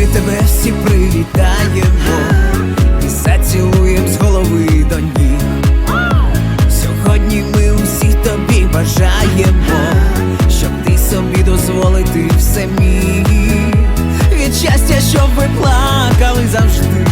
ми тебе всі привітаємо і зацілуєм з голови до ніг. Сьогодні ми усі тобі бажаємо, щоб ти собі дозволити все міг. Від щастя, щоб ви плакали завжди.